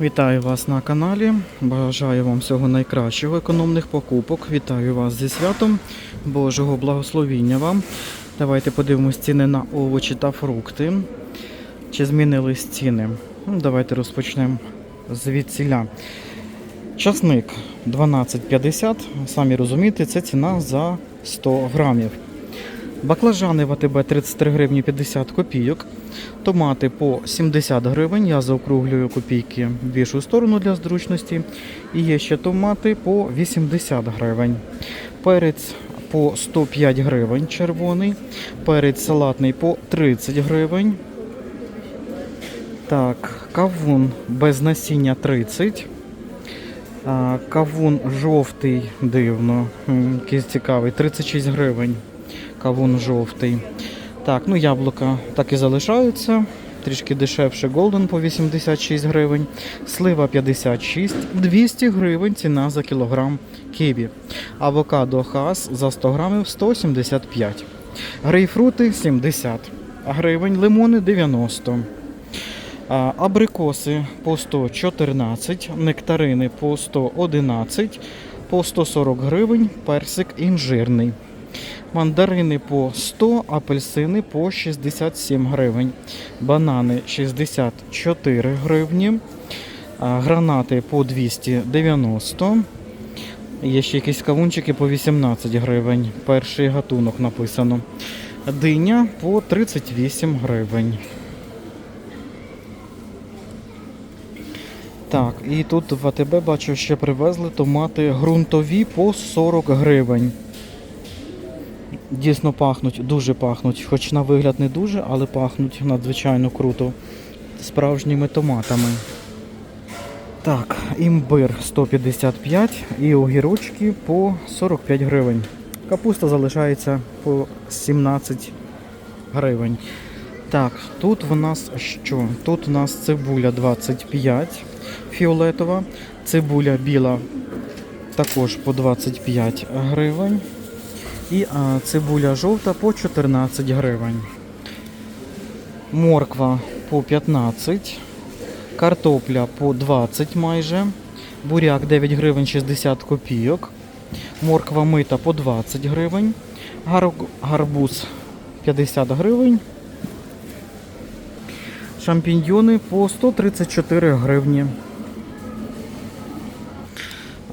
Вітаю вас на каналі. Бажаю вам всього найкращого, економних покупок. Вітаю вас зі святом Божого благословіння вам. Давайте подивимось ціни на овочі та фрукти. Чи змінились ціни? Ну, Давайте розпочнемо звідсіля. Часник 12,50. Самі розумієте, це ціна за 100 грамів. Баклажани в АТБ 33 гривні 50 копійок. Томати по 70 гривень. Я заокруглюю копійки в більшу сторону для зручності. І є ще томати по 80 гривень. Перець по 105 гривень червоний. Перець салатний по 30 гривень. Так, кавун без насіння 30. А, кавун жовтий, дивно, якийсь цікавий, 36 гривень. Кавун жовтий. Так, ну яблука так і залишаються. Трішки дешевше Голден по 86 гривень, слива 56, 200 гривень ціна за кілограм ківі. Авокадо хас за 100 грамів 175. Грейпфрути 70 гривень, лимони 90. Абрикоси по 114, нектарини по 111, по 140 гривень, персик інжирний. Мандарини по 100, апельсини по 67 гривень, банани 64 гривні, гранати по 290. Є ще якісь кавунчики по 18 гривень. Перший гатунок написано. Диня по 38 гривень. Так, і тут в АТБ бачу, ще привезли томати ґрунтові по 40 гривень. Дійсно пахнуть, дуже пахнуть. Хоч на вигляд не дуже, але пахнуть надзвичайно круто. Справжніми томатами. Так, імбир 155 і огірочки по 45 гривень. Капуста залишається по 17 гривень. Так, тут в нас що? Тут у нас цибуля 25 фіолетова, цибуля біла також по 25 гривень. І а, цибуля жовта по 14 гривень. Морква по 15, картопля по 20 майже, буряк 9 гривень 60 копійок, морква мита по 20 гривень, гар- гарбуз 50 гривень, шампіньйони по 134 гривні.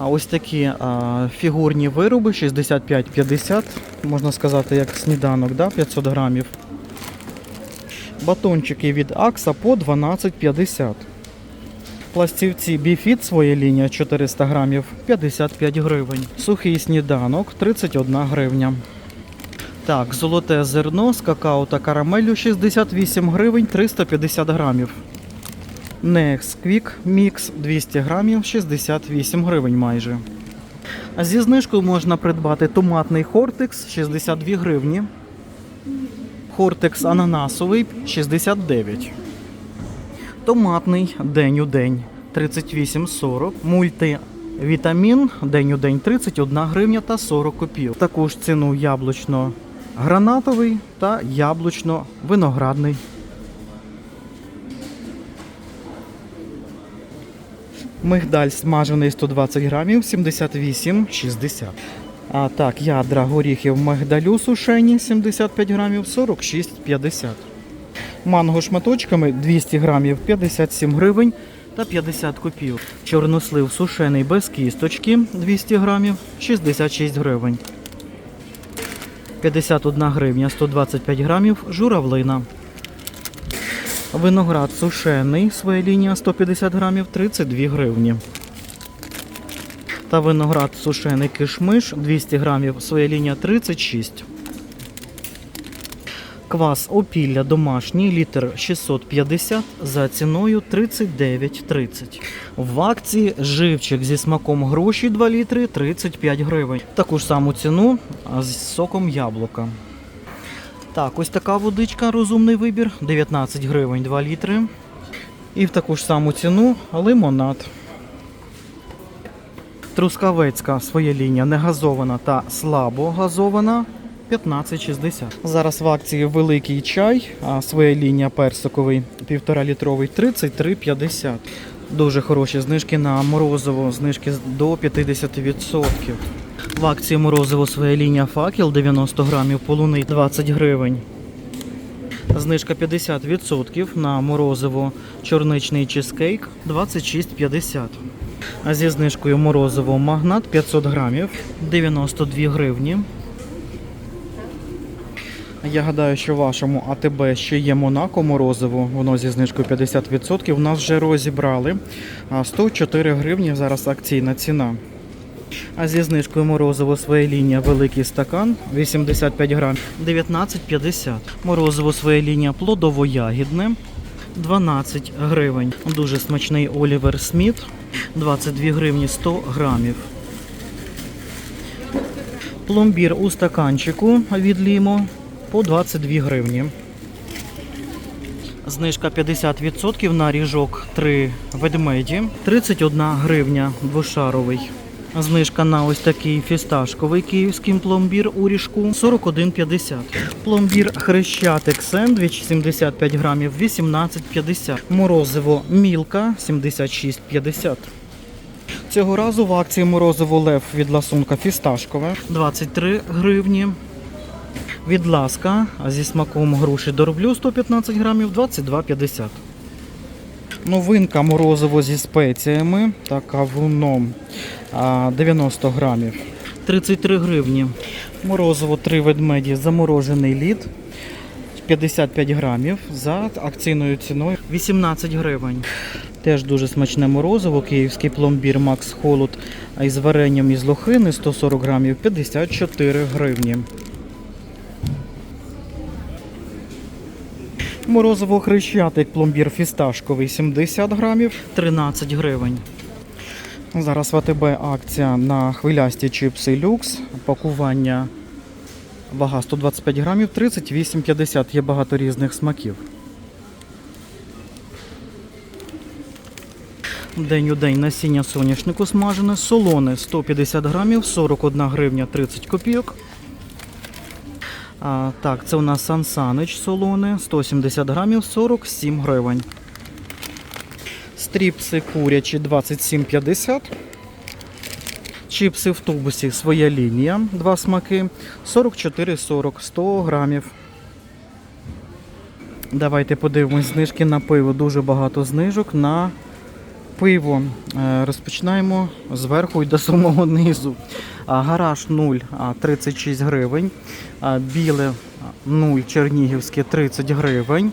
А ось такі а, фігурні вироби 65-50, можна сказати, як сніданок, да? 500 грамів. Батончики від Акса по 12,50. Пластівці Біфіт своя лінія 400 грамів 55 гривень. Сухий сніданок 31 гривня. Так, золоте зерно з какао та карамеллю 68 гривень 350 грамів. Nesquik Mix 200 грамів 68 гривень майже. Зі знижкою можна придбати томатний Хортекс 62 гривні. Хортекс ананасовий 69. Томатний день у день 38,40. Мультивітамін день у день 31 гривня та 40 копійок. Також ціну яблучно-гранатовий та яблучно-виноградний. Мигдаль смажений 120 грамів 78,60. А так, ядра горіхів мигдалю сушені 75 грамів 46,50. Манго шматочками 200 грамів 57 гривень та 50 копійок. Чорнослив сушений без кісточки 200 грамів 66 гривень. 51 гривня 125 грамів журавлина. Виноград сушений, своя лінія 150 грамів 32 гривні. Та виноград сушений кишмиш 200 грамів, своя лінія 36. Квас опілля домашній, літр 650 за ціною 39,30. В акції живчик зі смаком груші 2 літри 35 гривень. Таку ж саму ціну з соком яблука. Так, ось така водичка, розумний вибір, 19 гривень 2 літри. І в таку ж саму ціну лимонад. Трускавецька своя лінія негазована та слабо газована 15,60. Зараз в акції великий чай, а своя лінія персиковий 1,5 літровий 33,50. Дуже хороші знижки на морозиво, знижки до 50%. В акції морозиво своя лінія факел 90 грамів полуний 20 гривень. Знижка 50% на морозиво чорничний чизкейк 26,50. А зі знижкою морозиво магнат 500 грамів 92 гривні. Я гадаю, що вашому АТБ ще є Монако морозиво, воно зі знижкою 50%. У нас вже розібрали. 104 гривні зараз акційна ціна. А зі знижкою морозиво своя лінія великий стакан 85 грам 19,50. Морозиво своя лінія плодово-ягідне 12 гривень. Дуже смачний Олівер Сміт 22 гривні 100 грамів. Пломбір у стаканчику від Лімо по 22 гривні. Знижка 50% на ріжок 3 ведмеді. 31 гривня двошаровий. Знижка на ось такий фісташковий київський пломбір у ріжку 41,50. Пломбір хрещатик сендвіч 75 грамів 18,50. Морозиво мілка 76,50. Цього разу в акції морозиво лев від ласунка фісташкове 23 гривні. Від ласка зі смаком груші дорблю 115 грамів 22,50. Новинка морозиво зі спеціями та кавуном 90 грамів. 33 гривні. Морозиво 3 ведмеді заморожений лід 55 грамів за акційною ціною 18 гривень. Теж дуже смачне морозиво, київський пломбір Макс Холод із варенням із лохини 140 грамів 54 гривні. Морозиво хрещатик пломбір фісташковий 70 грамів 13 гривень. Зараз в АТБ акція на хвилясті чипси люкс. Пакування вага 125 грамів 38,50. Є багато різних смаків. День у день насіння соняшнику смажене, солоне 150 грамів, 41 гривня 30 копійок. А, так, це у нас Сан Санич солоне, 170 грамів, 47 гривень. Стріпси курячі 27,50. Чіпси в тубусі своя лінія, два смаки, 44,40, 100 грамів. Давайте подивимось знижки на пиво. Дуже багато знижок на пиво. Е, Розпочинаємо зверху і до самого низу. Гараж 0, 36 гривень. Біле 0, чернігівське 30 гривень.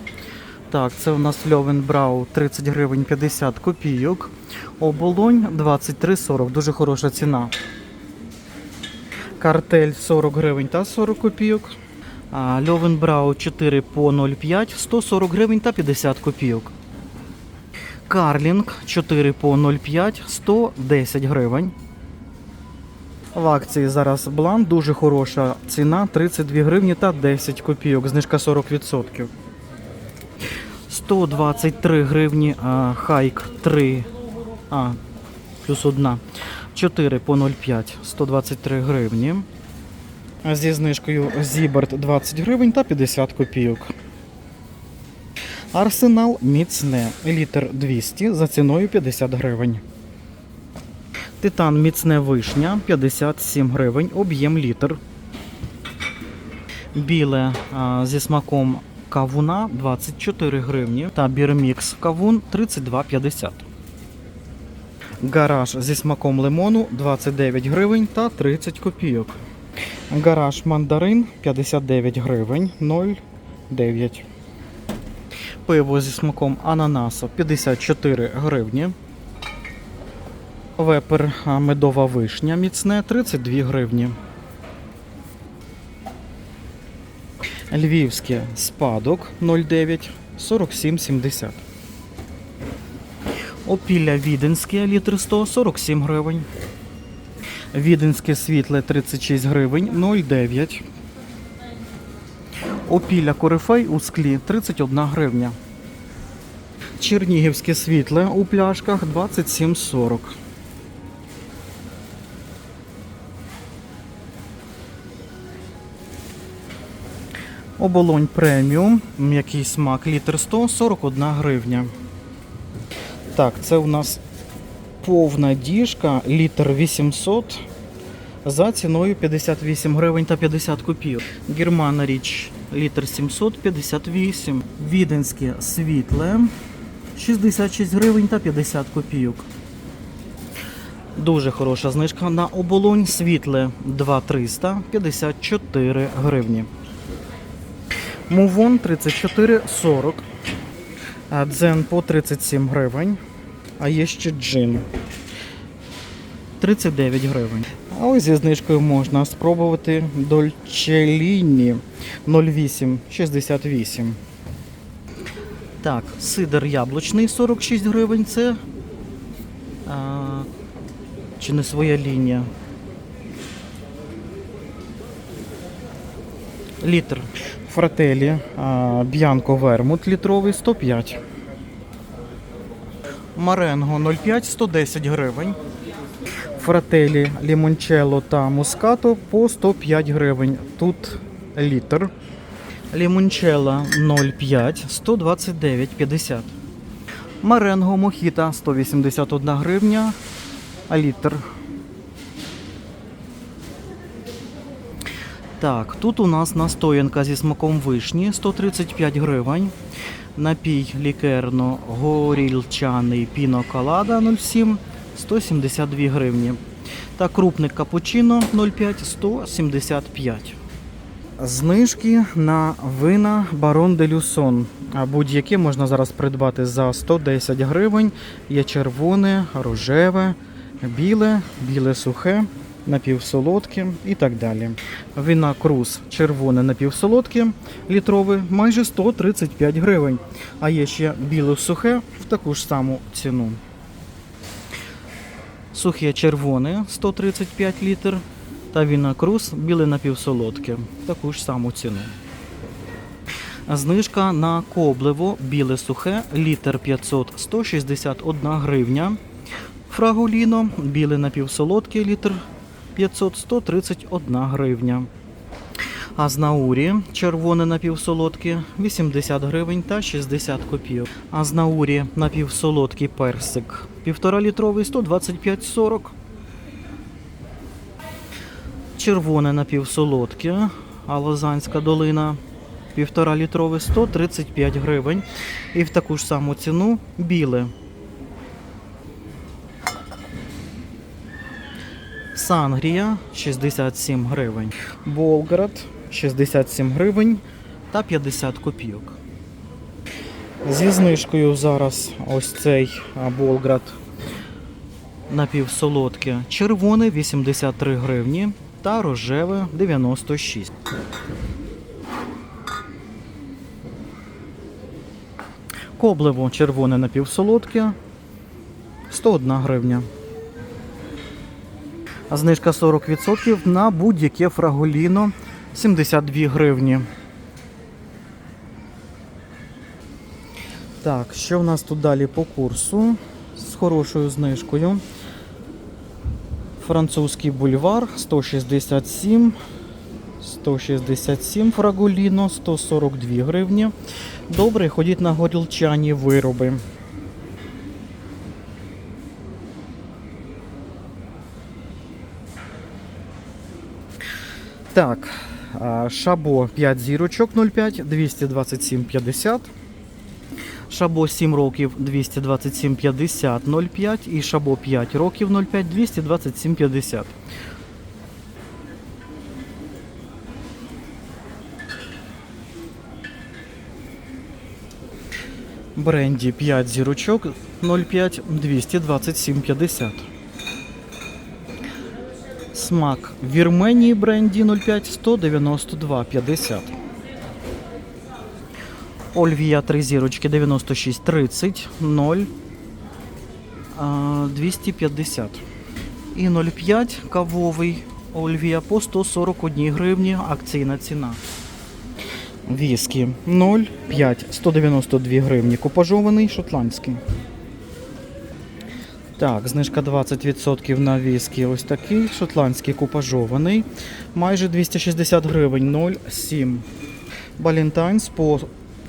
Так, це у нас Льовенбрау 30 гривень 50 копійок. Оболонь 23,40. Дуже хороша ціна. Картель 40 гривень та 40 копійок. А, Льовенбрау 4 по 0,5, 140 гривень та 50 копійок. Карлінг 4 по 0,5, 110 гривень. В акції зараз блан, дуже хороша ціна 32 гривні та 10 копійок, знижка 40%. 123 гривні а, хайк 3, а, плюс 1, 4 по 0,5, 123 гривні. Зі знижкою Зіберт 20 гривень та 50 копійок. Арсенал міцне. Літр 200 за ціною 50 гривень. Титан міцне вишня 57 гривень, об'єм літр. Біле а, зі смаком кавуна 24 гривні та бірмікс кавун 32,50. Гараж зі смаком лимону 29 гривень та 30 копійок. Гараж мандарин 59 гривень 0,9. Пиво зі смаком ананаса 54 гривні. Вепер медова вишня міцне 32 гривні. Львівське спадок 0,9 47,70. Опілля Віденське літр 100 47 гривень. Віденське світле 36 гривень 0,9. Опілля корифей у склі 31 гривня. Чернігівське світле у пляшках 27,40. Оболонь преміум, м'який смак, літр 100, 41 гривня. Так, це у нас повна діжка, літр 800 за ціною 58 гривень та 50 копійок. Германа річ літр 758. Віденське світле 66 гривень та 50 копійок. Дуже хороша знижка на оболонь світле 2300 54 гривні. Мувон 34,40. А дзен по 37 гривень. А є ще джин. 39 гривень. А ось зі знижкою можна спробувати Дольчеліні 0868. Так, сидр яблучний 46 гривень. Це а, чи не своя лінія? Літр. Фрателі Б'янко Вермут літровий 105. Маренго 0,5 110 гривень. Фрателі лімончелло та мускато по 105 гривень. Тут літр. Лімончелло 0,5 129,50. Маренго мохіта 181 гривня. Літр. Так, тут у нас настоянка зі смаком вишні 135 гривень. Напій лікерно-горілчаний піно колада 07 172 гривні. Та крупник капучино 0,5 175. Знижки на вина Барон де Люсон. А Будь-яке можна зараз придбати за 110 гривень. Є червоне, рожеве, біле, біле сухе, напівсолодке і так далі. Вина Круз червоне напівсолодке, літрове, майже 135 гривень. А є ще біле сухе в таку ж саму ціну. Сухе червоне 135 літр. Та Віна Круз біле напівсолодке. Таку ж саму ціну. Знижка на коблево біле сухе, літр 500 161 гривня. Фрагуліно біле напівсолодке, літр 500 131 гривня. А з наурі червоне напівсолодке 80 гривень та 60 копійок. А з наурі напівсолодкий персик 1,5 літровий 125,40. Червоне напівсолодке, а Лозанська долина 1,5 літрове 135 гривень. І в таку ж саму ціну біле. Сангрія 67 гривень. Болград 67 гривень та 50 копійок. Зі знижкою зараз ось цей Болград напівсолодке. Червоне 83 гривні та рожеве 96. Коблево червоне напівсолодке 101 гривня. А знижка 40% на будь-яке фраголіно 72 гривні. Так, що в нас тут далі по курсу з хорошою знижкою? Французький бульвар 167, 167 фрагуліно, 142 гривні. Добре, ходіть на горілчані вироби. Так, шабо 5 зірочок 0,5, 227,50. Шабо 7 років 227,50 0,5 і шабо 5 років 0,5 227,50. Бренді 5 зірочок 0,5 227,50. Смак Вірменії бренді 0,5 192,50. Ольвія 3 зірочки 96,30 0 250. І 0,5 кавовий Ольвія по 141 гривні. Акційна ціна. Віскі 0,5 192 гривні. Купажований шотландський. Так, знижка 20% на віскі. Ось такий шотландський купажований. Майже 260 гривень 0,7. Балентайнс по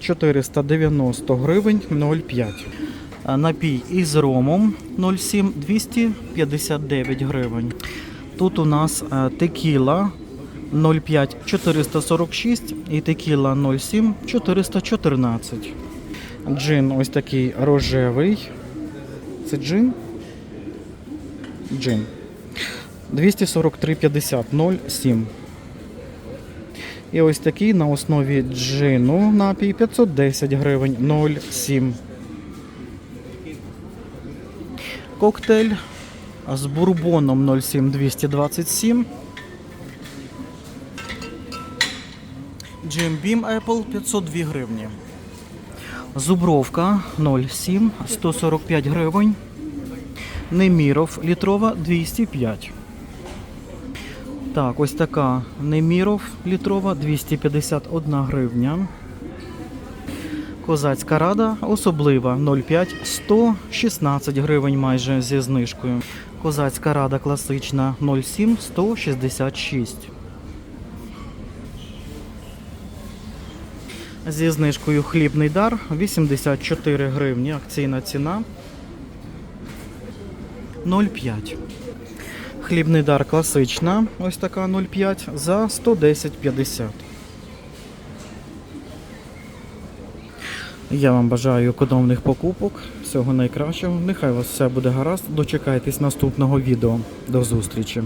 490 гривень 0,5. Напій із ромом 0,7 259 гривень. Тут у нас е, текіла 0,5 446 і текіла 0,7 414. Джин ось такий рожевий. Це джин? Джин. 243,50 0,7. І ось такий на основі джину напій 510 гривень 0,7. Коктейль з бурбоном 0,7 227. Jim Beam Apple 502 гривні. Зубровка 0,7 145 гривень. Неміров літрова 205. Так, ось така Неміров літрова 251 гривня. Козацька рада особлива 0,5 116 гривень майже зі знижкою. Козацька рада класична 0,7 166. Зі знижкою хлібний дар 84 гривні. Акційна ціна 0,5. Хлібний дар класична, ось така 0,5 за 110,50. Я вам бажаю економних покупок, всього найкращого. Нехай у вас все буде гаразд. Дочекайтесь наступного відео. До зустрічі!